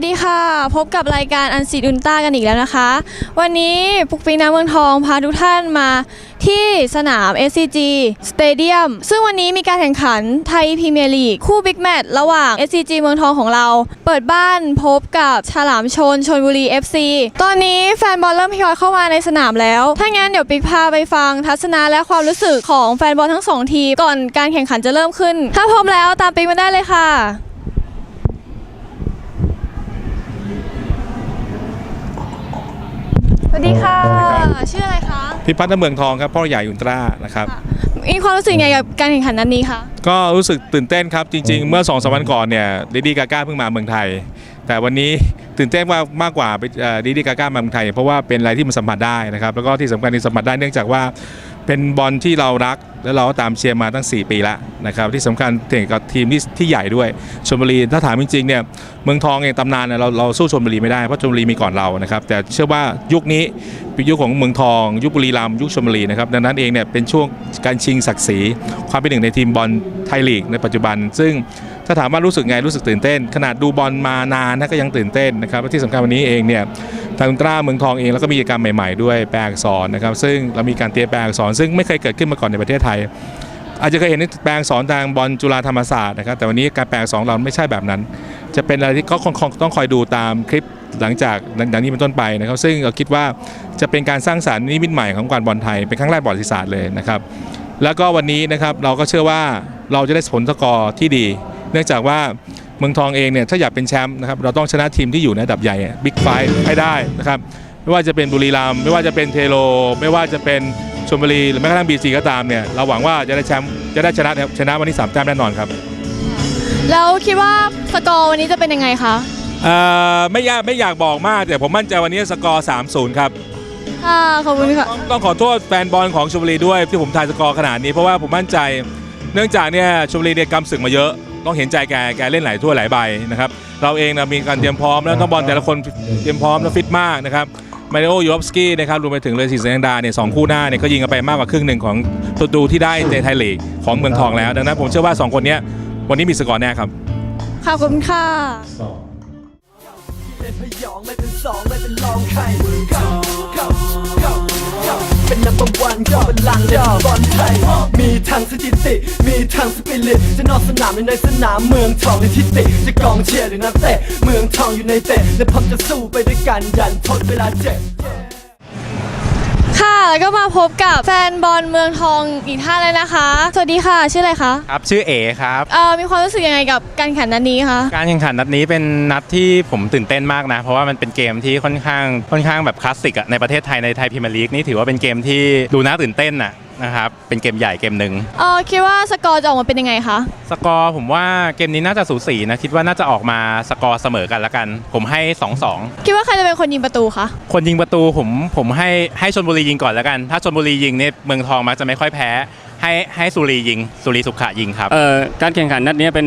วัสดีค่ะ พบกับรายการอันซีดุนต้ากันอีกแล้วนะคะ วันนี้ปุกปิงน้ำเมืองทองพาทุกท่านมาที่สนาม SCG Stadium ซึ่งวันนี้มีการแข่งขันไทยพรีเมียร์ลีกคู่บิ๊กแมตช์ระหว่าง SCG เมืองทองของเรา เปิดบ้านพบกับฉลามชนชนบุรี FC ตอนนี้แฟนบอลเริ่มทยอยเข้ามาในสนามแล้ว ถ้างั้นเดี๋ยวปิ๊กพาไปฟังทัศนะและความรู้สึกของแฟนบอลทั้งสองทีมก่อนการแข่งขันจะเริ่มขึ้น ถ้าพร้อมแล้วตามปิ๊กมาได้เลยค่ะ วัสดีค่ะ ชื่ออะไรคะ พิพัฒน์เมืองทองครับพ่อใหญ่อุลตร้านะครับมีความรู้สึกยังไงกับการแข่งขันนัดนี้คะก็รู้สึกตื่นเต้นครับจริง ๆ เมื่อ2อสวันก่อนเนี่ยดิดีกาก้าเพิ่งมาเมืองไทย แต่วันนี้ตื่นเต้นว่ามากกว่าดิดีกาก้ามาเมืองไทย เพราะว่าเป็นอะไรที่มันสัมผัสได้นะครับแล้วก็ที่สำคัญที่สัมผัสได้เนื่องจากว่า เป็นบอลที่เรารักและเราก็ตามเชียร์มาตั้ง 4 ปีแล้วนะครับที่สำคัญเก่งกับทีมที่ที่ใหญ่ด้วยชลบุรีถ้าถามจริงๆเนี่ยเมืองทองเองตำนานเนี่ยเราเราสู้ชลบุรีไม่ได้เพราะชลบุรีมีก่อนเรานะครับแต่เชื่อว่ายุคนี้เป็นยุคของเมืองทอง ยุคบุรีรัมย์ยุคชลบุรีนะครับดังนั้นเองเนี่ยเป็นช่วงการชิงศักดิ์ศรีความเป็นหนึ่งในทีมบอลไทยลีกในปัจจุบัน ซึ่งถ้าถามว่ารู้สึกไงรู้สึกตื่นเต้น ขนาดดูบอลมานานนะก็ยังตื่นเต้นนะครับและที่สำคัญวันนี้เองเนี่ย ทางอุลตร้าเมืองทองเองแล้วก็มีกิจกรรมใหม่ๆด้วยแปลอักษรนะครับซึ่งเรามีการเตรียมแปลอักษรซึ่งไม่เคยเกิดขึ้นมาก่อนในประเทศไทย อาจจะเคยเห็นแปลอักษรทางบอลจุฬาธรรมศาสตร์นะครับแต่วันนี้การแปลอักษรเราไม่ใช่แบบนั้น จะเป็นอะไรที่ก็คงต้องคอยดูตามคลิปหลังจากดังนี้เป็นต้นไปนะครับซึ่งเราคิดว่าจะเป็นการสร้างสรรค์นิมิตใหม่ของการบอลไทยเป็นครั้งแรกบอลศาสตร์เลยนะครับแล้วก็วันนี้นะครับเราก็เชื่อว่าเราจะได้ผลสกอร์ที่ดี เนื่องจากว่า เมืองทองเองเนี่ยถ้าอยากเป็นแชมป์นะครับเราต้องชนะทีมที่อยู่ในอันดับใหญ่บิ๊กไฟให้ได้นะครับไม่ว่าจะเป็นบุรีรัมย์ไม่ว่าจะเป็นเทโล ไม่ว่าจะเป็นชลบุรีหรือแม้กระทั่งบีซีก็ตามเนี่ยเราหวังว่าจะได้แชมป์จะได้ชนะนะครับชนะวันนี้สามแต้มแน่นอนครับแล้วคิดว่าสกอร์วันนี้จะเป็นยังไงคะเอ่อไม่อยากไม่อยากบอกมาก แต่ผมมั่นใจวันนี้สกอร์ 3-0 ครับค่ะขอบคุณค่ะต้องต้องขอโทษแฟนบอลของชลบุรีด้วยที่ผมทายสกอร์ขนาดนี้เพราะว่าผมมั่นใจ เนื่องจากเนี่ยชลบุรีเนี่ยกำศึกมาเยอะ ต้องเห็นใจแกแกเล่นหลายถ้วยหลายใบนะครับเราเองนะมีการเตรียมพร้อมแล้วต้องบอลแต่ละคนเตรียมพร้อมและฟิตมากนะครับมาริโอยูอฟสกี้นะครับรวมไปถึงเลยศิษย์แสงดาเนี่ยสองคู่หน้าเนี่ยก็ยิงกันไปมากกว่าครึ่งหนึ่งของตัวดูที่ได้ในไทยลีกของเมืองทองแล้ว ดังนั้นผมเชื่อว่าสองคนเนี้ยวันนี้มีสกอร์แน่ครับขอบคุณค่ะเป็นพยองไม่เป็นสองไม่เป็นรองใคร เข้าเป็นนัมเบอร์วันก็เป็นลังเล่นบอลไทย มีทางสถิติ มีทางสปิริต จะนอกสนามหรือในสนามเมืองทองในทิติ จะกองเชียร์หรือนักเตะ เมืองทองอยู่ในเตะและพร้อมจะสู้ไปด้วยกันยันทดเวลาเจ็บ ค่ะ แล้วก็มาพบกับแฟนบอลเมืองทองอีกท่านเลยนะคะ สวัสดีค่ะ ชื่ออะไรคะครับชื่อเอครับ เอ่อมีความรู้สึกยังไงกับการแข่งขันนัดนี้คะการแข่งขันนัดนี้เป็นนัดที่ผมตื่นเต้นมากนะ เพราะว่ามันเป็นเกมที่ค่อนข้างค่อนข้างแบบคลาสสิกอะในประเทศไทยในไทยพรีเมียร์ลีกนี่ถือว่าเป็นเกมที่ดูน่าตื่นเต้นนะ นะครับ เป็นเกมใหญ่เกมหนึ่งเอ่อคิดว่าสกอร์จะออกมาเป็นยังไงคะ สกอร์ผมว่าเกมนี้น่าจะสูสีนะ คิดว่าน่าจะออกมาสกอร์เสมอกันละกัน ผมให้ 2-2 คิดว่าใครจะเป็นคนยิงประตูคะ คนยิงประตูผมผมให้ให้ชนบุรียิงก่อนแล้วกัน ถ้าชนบุรียิงเนี่ยเมืองทองมักจะไม่ค่อยแพ้ ให้ให้สุรียิงสุรีสุขะยิงครับ เอ่อการแข่งขันนัดนี้เป็น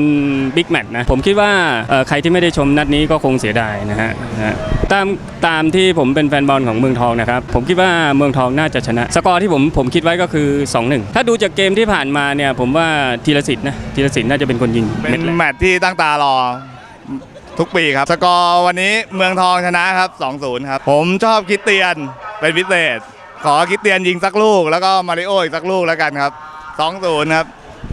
บิ๊กแมตช์นะ ผมคิดว่าเอ่อใครที่ไม่ได้ชมนัดนี้ก็คงเสียดายนะฮะนะฮะตามตามที่ผมเป็นแฟนบอลของเมืองทองนะครับ ผมคิดว่าเมืองทองน่าจะชนะ สกอร์ที่ผมผมคิดไว้ก็คือ 2-1 ถ้าดูจากเกมที่ผ่านมาเนี่ย ผมว่าธีรสิทธิ์นะธีรสิทธิ์น่าจะเป็นคนยิงเป็เม็ดนแรก แมตช์ที่ตั้งตารอทุกปีครับ สกอร์วันนี้เมืองทองชนะครับ 2-0 ครับ ผมชอบคริดเตียนเป็นพิเศษ ขอคริดเตียนยิงสักลูก แล้วก็มาริโออีกสักลูกแล้วกันครับ2-0ครับ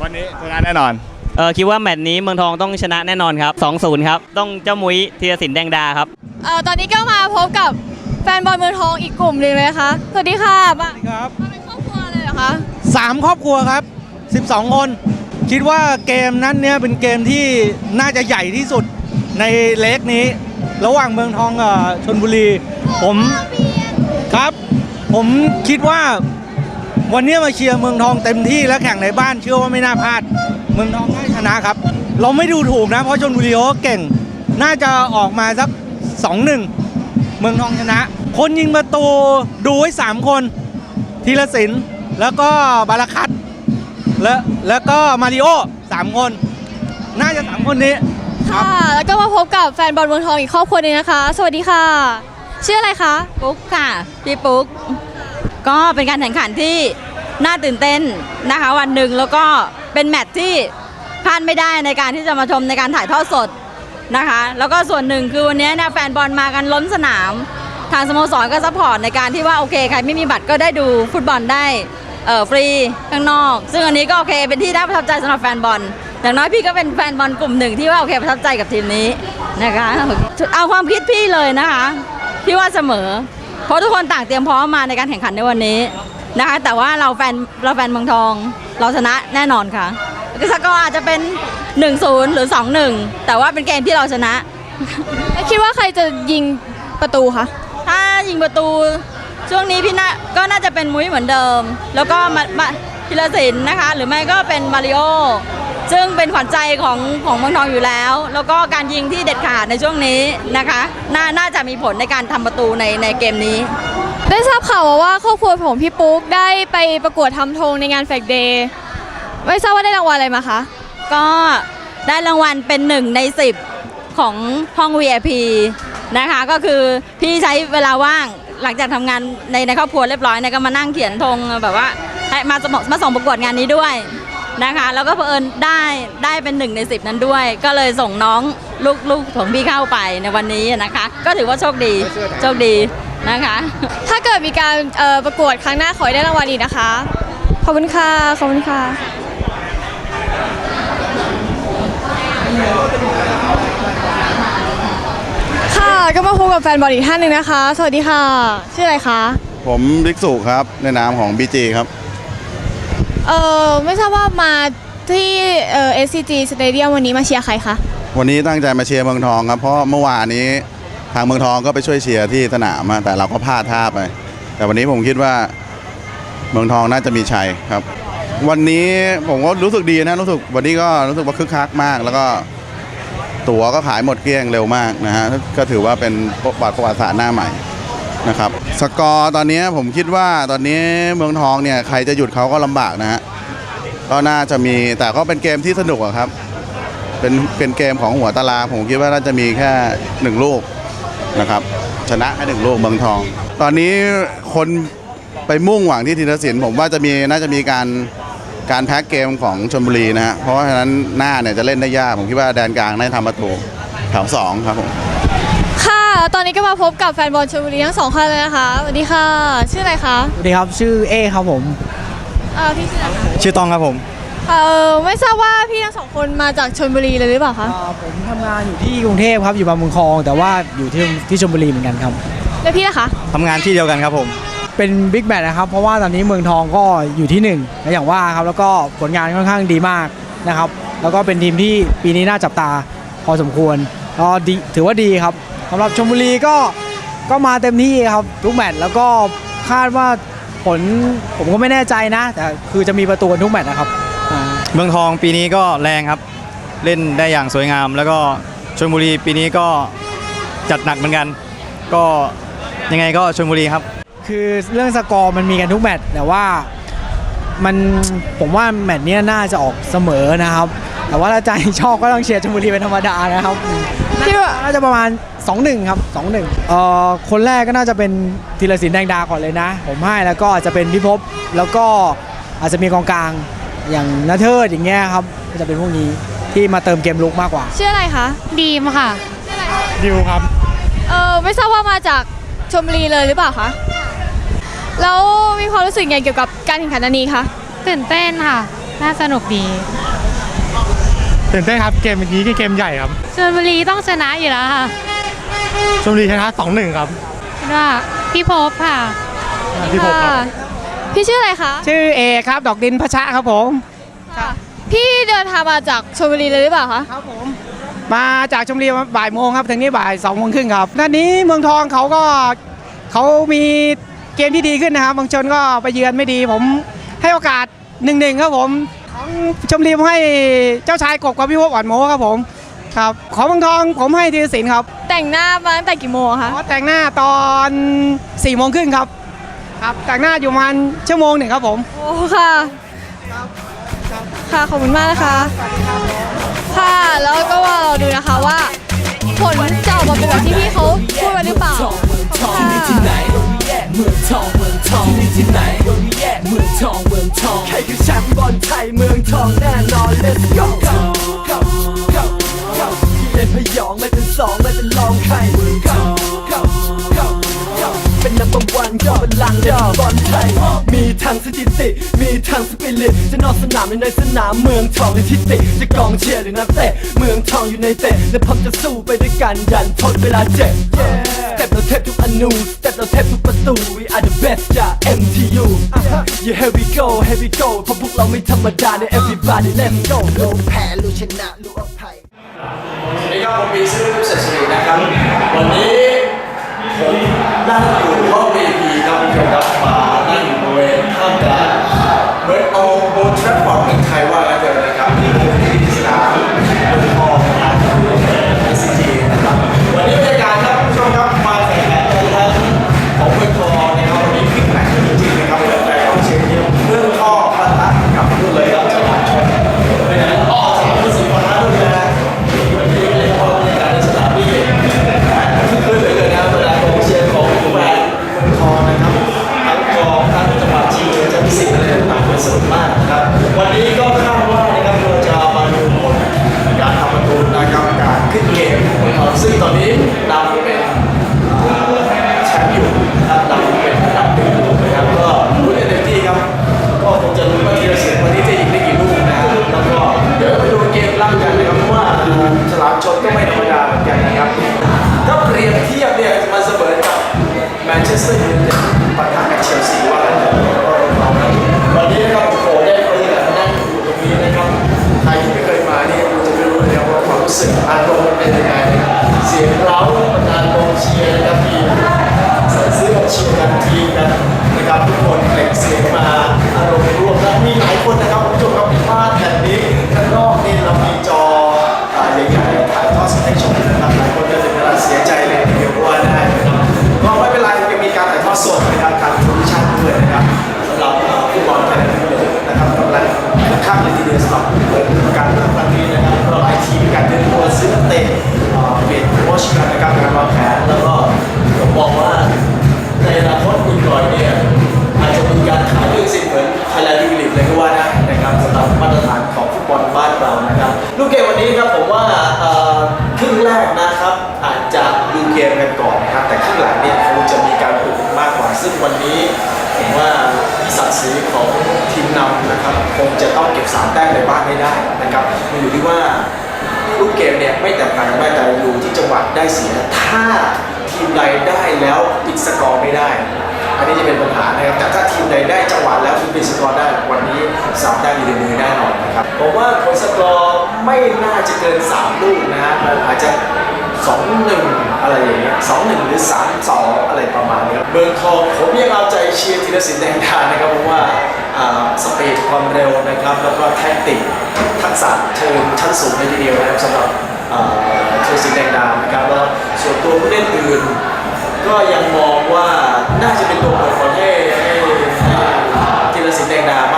วันนี้ชนะแน่นอน เออคิดว่าแมตช์นี้เมืองทองต้องชนะแน่นอนครับ 2-0 ครับ ต้องเจ้ามุ้ยธีรสินแดงดาครับ เอ่อตอนนี้ก็มาพบกับแฟนบอลเมืองทองอีกกลุ่มหนึ่งเลยนะคะสวัสดีค่ะมาครับมาเป็นครอบครัวเลยเหรอคะ สามครอบครัวครับ 12 คน คิดว่าเกมนั้นเนี่ยเป็นเกมที่น่าจะใหญ่ที่สุดในเล็กนี้ ระหว่างเมืองทองกับชนบุรี ผมครับ ผมคิดว่าวันนี้มาเชียร์เมืองทองเต็มที่และแข่งในบ้านเชื่อว่าไม่น่าพลาด เมืองทองน่าชนะครับ เราไม่ดูถูกนะเพราะชนบุรีเขาเก่ง น่าจะออกมาสัก2-1เมืองทองชนะ คนยิงประตูดูไว้3คนธีรศิลป์แล้วก็บาราคัตและแล้วก็มาริโอสามคน น่าจะสามคนนี้ ค่ะ แล้วก็มาพบกับแฟนบอลเมืองทองอีกครอบครัวหนึงนะคะ สวัสดีค่ะ ชื่ออะไรคะ ปุ๊กค่ะพี่ปุ๊ก ก็เป็นการแข่งขันที่น่าตื่นเต้นนะคะ วันหนึ่งแล้วก็เป็นแมตช์ที่พลาดไม่ได้ในการที่จะมาชมในการถ่ายทอดสดนะคะ แล้วก็ส่วนหนึ่งคือวันนี้เนี่ยแฟนบอลมากันล้นสนาม ทางสโมสรก็ซัพพอร์ตในการที่ว่าโอเคใครไม่มีบัตรก็ได้ดูฟุตบอลได้เออฟรีข้างนอก ซึ่งอันนี้ก็โอเคเป็นที่น่าประทับใจสำหรับแฟนบอลอย่างน้อยพี่ก็เป็นแฟนบอลกลุ่มหนึ่งที่ว่าโอเคประทับใจกับทีมนี้นะคะ เอาความคิดพี่เลยนะคะ พี่ว่าเสมอ เพราะทุกคนต่างเตรียมพร้อมมาในการแข่งขันในวันนี้นะคะ แต่ว่าเราแฟนเราแฟนเมืองทอง เราชนะแน่นอนค่ะสกอร์อาจจะเป็น 1-0 หรือ 2-1 แต่ว่าเป็นเกมที่เราชนะแล้วคิดว่าใครจะยิงประตูคะถ้ายิงประตูช่วงนี้พี่น่าก็น่าจะเป็นมุ้ยเหมือนเดิม แล้วก็มามาพิรศิลป์นะคะ หรือไม่ก็เป็นมาริโอ ซึ่งเป็นขวัญใจของของเมืองทองอยู่แล้ว แล้วก็การยิงที่เด็ดขาดในช่วงนี้นะคะน่าน่าจะมีผลในการทำประตูในในเกมนี้ ได้ทราบข่าวมาว่าครอบครัวของพี่ปุ๊กได้ไปประกวดทำธงในงานแฟกเดย์ไม่ทราบว่าได้รางวัลอะไรมาคะก็ได้รางวัลเป็นหนึ่งใน 10 ของห้อง VIP นะคะ ก็คือพี่ใช้เวลาว่างหลังจากทำงานในในครอบครัวเรียบร้อยเนี่ยก็มานั่งเขียนธงแบบว่าให้มาสมมาส่งประกวดงานนี้ด้วย นะคะ แล้วก็เผอิญได้ได้เป็นหนึ่งใน 10 นั้นด้วย ก็เลยส่งน้องลูกลูกของพี่เข้าไปในวันนี้นะคะ ก็ถือว่าโชคดีโชคดีนะคะ ถ้าเกิดมีการเอ่อประกวดครั้งหน้าขอให้ได้รางวัลอีกนะคะ ขอบคุณค่ะ ขอบคุณค่ะ ค่ะ ก็มาพบกับแฟนบอลอีกท่านหนึ่งนะคะ สวัสดีค่ะ ชื่ออะไรคะ ผมบิ๊กสุครับ ในนามของ BG ครับ เออไม่ทราบว่ามาที่เอ่อ SCG Stadium วันนี้มาเชียร์ใครคะ วันนี้ตั้งใจมาเชียร์เมืองทองครับ เพราะเมื่อวานนี้ทางเมืองทองก็ไปช่วยเชียร์ที่สนามอะแต่เราก็พลาดท่าไป แต่วันนี้ผมคิดว่าเมืองทองน่าจะมีชัยครับ วันนี้ผมก็รู้สึกดีนะรู้สึกวันนี้ก็รู้สึกว่าคึกคักมาก แล้วก็ตั๋วก็ขายหมดเกลี้ยงเร็วมากนะฮะก็ถือว่าเป็นประวัติศาสตร์หน้าใหม่ สกอร์ตอนนี้ผมคิดว่าตอนนี้เมืองทองเนี่ยใครจะหยุดเขาก็ลำบากนะฮะก็น่าจะมีแต่ก็เป็นเกมที่สนุกอะครับ เป็นเป็นเกมของหัวตารางผมคิดว่าน่าจะมีแค่หนึ่งลูกนะครับ ชนะแค่หนึ่งลูกเมืองทอง ตอนนี้คนไปมุ่งหวังที่ธีรศิลป์ผมว่าจะมีน่าจะมีการการแพ็กเกมของชลบุรีนะฮะเพราะฉะนั้นหน้าเนี่ยจะเล่นได้ยากผมคิดว่าแดนกลางได้ทำประตูแถวสองครับผม ตอนนี้ก็มาพบกับแฟนบอลชลบุรีทั้งสองท่านเลยนะคะสวัสดีค่ะ ชื่ออะไรคะสวัสดีครับ ชื่อเอครับผม เออพี่ชื่ออะไรคะชื่อตองครับผมเออไม่ทราบว่าพี่ทั้งสองคนมาจากชลบุรีเลยหรือเปล่าคะ ผมทำงานอยู่ที่กรุงเทพครับอยู่บางเมืองคลอง แต่ว่าอยู่ที่ที่ชลบุรีเหมือนกันครับ แล้วพี่ล่ะคะ ทำงานที่เดียวกันครับผม เป็นบิ๊กแมตช์นะครับเพราะว่าตอนนี้เมืองทองก็อยู่ที่หนึ่งและอย่างว่าครับแล้วก็ผลงานค่อนข้างดีมากนะครับ แล้วก็เป็นทีมที่ปีนี้น่าจับตาพอสมควรก็ดีถือว่าดีครับ สำหรับชลบุรีก็ก็มาเต็มที่ครับทุกแมตช์แล้วก็คาดว่าผลผมก็ไม่แน่ใจนะ แต่คือจะมีประตูกันทุกแมตช์นะครับอ่าเมืองทองปีนี้ก็แรงครับเล่นได้อย่างสวยงาม แล้วก็ชลบุรีปีนี้ก็จัดหนักเหมือนกัน ก็ยังไงก็ชลบุรีครับ คือเรื่องสกอร์มันมีกันทุกแมตช์แต่ว่ามันผมว่าแมตช์เนี้ยน่าจะออกเสมอนะครับ แต่ว่าถ้าใจชอบก็ต้องเชียร์ชลบุรีเป็นธรรมดานะครับคิดว่าน่าจะประมาณ 2-1 ครับ2-1เอ่อคนแรกก็น่าจะเป็นธีรศิลป์แดงดาก่อนเลยนะ ผมให้แล้วก็อาจจะเป็นพิภพแล้วก็อาจจะมีกองกลางอย่างนาเทิดอย่างเงี้ยครับก็จะเป็นพวกนี้ที่มาเติมเกมลุกมากกว่า ชื่ออะไรคะ ดีมค่ะ ดิวครับ เออไม่ทราบว่ามาจากชลบุรีเลยหรือเปล่าคะ แล้วมีความรู้สึกไงเกี่ยวกับการแข่งขันอันนี้คะ ตื่นเต้นค่ะ น่าสนุกดี ตื่นเต้นครับเกมนี้คือเกมใหญ่ครับชลบุรีต้องชนะอยู่แล้วค่ะชลบุรีชนะ2-1ครับคิดว่าพี่พบค่ะค่ะพี่ชื่ออะไรคะชื่อเอครับดอกดินพระชะครับผม ค่ะพี่เดินทางมาจากชลบุรีเลยหรือเปล่าคะครับผมมาจากชมบุรีบ่ายโมงครับถึงนี้บ่ายสองโมงครึ่งครับนัดนี้เมืองทองเขาก็เขามีเกมที่ดีขึ้นนะครับบางชนก็ไปเยือนไม่ดีผมให้โอกาสหนึ่งหนึ่งครับผมของ ชมบุรีผมให้เจ้าชายกบกับพี่พวกอ่อนโมครับผมครับของเมืองทองผมให้ธีรศิลป์ครับ แต่งหน้ามาตั้งแต่กี่โมงอะคะขอแต่งหน้าตอน4ี่โมงครึ่งครับครับแต่งหน้าอยู่ประมาณชั่วโมงหนึ่งครับผมโอ้ค่ะค่ะขอบคุณมากนะคะค่ะแล้วก็ว่าเราดูนะคะว่า ผลจะออกมาเป็นแบบที่พี่เขาพูดไว้หรือเปล่าขอบคุณค่ะ เมืองทองเมืองทองที่นี่ที่ไหนก็มีแยกเมืองทองเมืองทองใครคือแชมป์บอลไทยเมืองทองแน่นอน let's go go go go ที่เล่นพยองไม่เป็นสองไม่เป็นรองใครเมือง go go go go เป็นนัมเบอร์วันก็เป็นลังเล่นบอลไทย งสถิติ มีทั้งสปิริต จะนอกสนามหรือในสนามเมืองทองในทิติ จะกองเชียร์หรือนักเตะ เมืองทองอยู่ในเตะ และพร้อมจะสู้ไปด้วยกันยันทนเวลาเจ็บสเต็ปเราเทพทุกอนูสเต็ปเราเทพทุกประตู we are the best จาก MTU yeah here we go here we go เพราะพวกเราไม่ธรรมดาใน everybody let's go รู้แพ้รู้ชนะรู้อภัยนี่ก็ผมมีชื่อทุกเสร็จสิรินะครับ วันนี้ผมนั่งอยู่ห้อง VIP ครับคุณผู้ชมครับมานั่งอยู่บริ เหมือนเอาโบนทรฟฟอร์ดเมืองไทยว่า นก็ไม่ธรรมดาเหมือนกันนะครับ ถ้าเปรียบเทียบเนี่ยมันเสมอกับแมนเชสเตอร์ยูไนเต็ดปะทะกับเชลซีว่ากันเถอะวันนี้นะครับโอ้โหได้บรรยากาศนั่งอยู่ตรงนี้นะครับ ใครที่ไม่เคยมาเนี่ยคุณจะไม่รู้เลยว่าความรู้สึกอารมณ์มันเป็นยังไงนเสียงเร้าประธานกองเชียร์นะครับทีมใส่เสื้อเชียร์กันทีมกันะครับทุกคนเปล่งเสียงมาอารมณ์ร่วมและมีหลายคนนะครับคุณผู้ชมครับบ้านแผ่นนี้ข้างนอกนี่เรามีจอ ว่าศักดิ์ศรีของทีมนำนะครับคงจะต้องเก็บสามแต้มในบ้านให้ได้นะครับมันอยู่ที่ว่าลูกเกมเนี่ยไม่แตกต่างกันมากแต่อยู่ที่จังหวะได้เสียถ้าทีมใดได้แล้วปิดสกอร์ไม่ได้ อันนี้จะเป็นปัญหานะครับแต่ถ้าทีมใดได้จังหวะแล้วปิดสกอร์ได้วันนี้สามแต้มอยู่ในมือแน่นอนนะครับผมว่าผลสกอร์ไม่น่าจะเกิน 3 ลูกนะฮะมันอาจจะ2 1 อะไรอย่างเงี้ย2 1หรือ3 2อะไรประมาณนี้ครับเมืองทองผมยังเอาใจเชียร์ธีรศิลป์แดงดานะครับเพราะว่าสปีดความเร็วนะครับ แล้วก็แท็กติกทักษะเชิงชั้นสูงเลยทีเดียวนะครับสำหรับเอ่อเทศินแดงดานะครับแล้วส่วนตัวผู้เล่นอื่น ก็ยังมองว่าน่าจะเป็นตัวเปิดบอลให้ให้ให้ธีรศิลป์แดงดามาก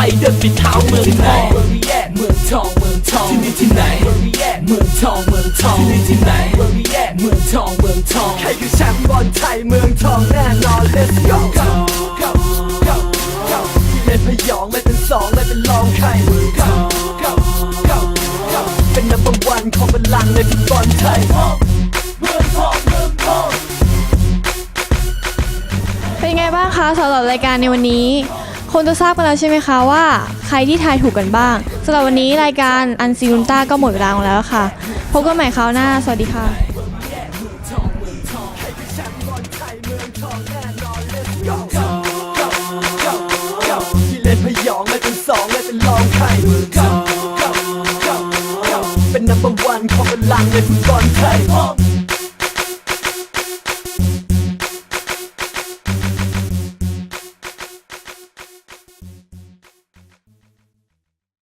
ไปเด้วยฝีเท้าเมืองทองเมืองทองเมืองทองที่นี่ที่ไหนเมืองทองเมืองทองที่นี่ที่ไหนเมืองทองเมืองทองใครคือแชมป์บอลไทยเมืองทองแน่นอน let's go go go go go ที่เล่นพยองไม่เป็นสองไม่เป็นรองใคร go go go go เป็นนัมเบอร์วันของบัลลังก์ในฟุตบอลไทยเมืองทองเมืองทองเป็นไงบ้างคะสำหรับรายการในวันนี้ คงจะทราบกันแล้วใช่ไหมคะว่า ใครที่ทายถูกกันบ้างสำหรับวันนี้รายการอันซีรุนต้าก็หมดเวลาลงแล้วค่ะ พบกันใหม่คราวหน้า สวัสดีค่ะ ที่เล่นพยองไม่เป็นสองไม่เป็นรองใคร Go, go, go, go เป็นนัมเบอร์วันของบัลลังในฟุตบอลไทย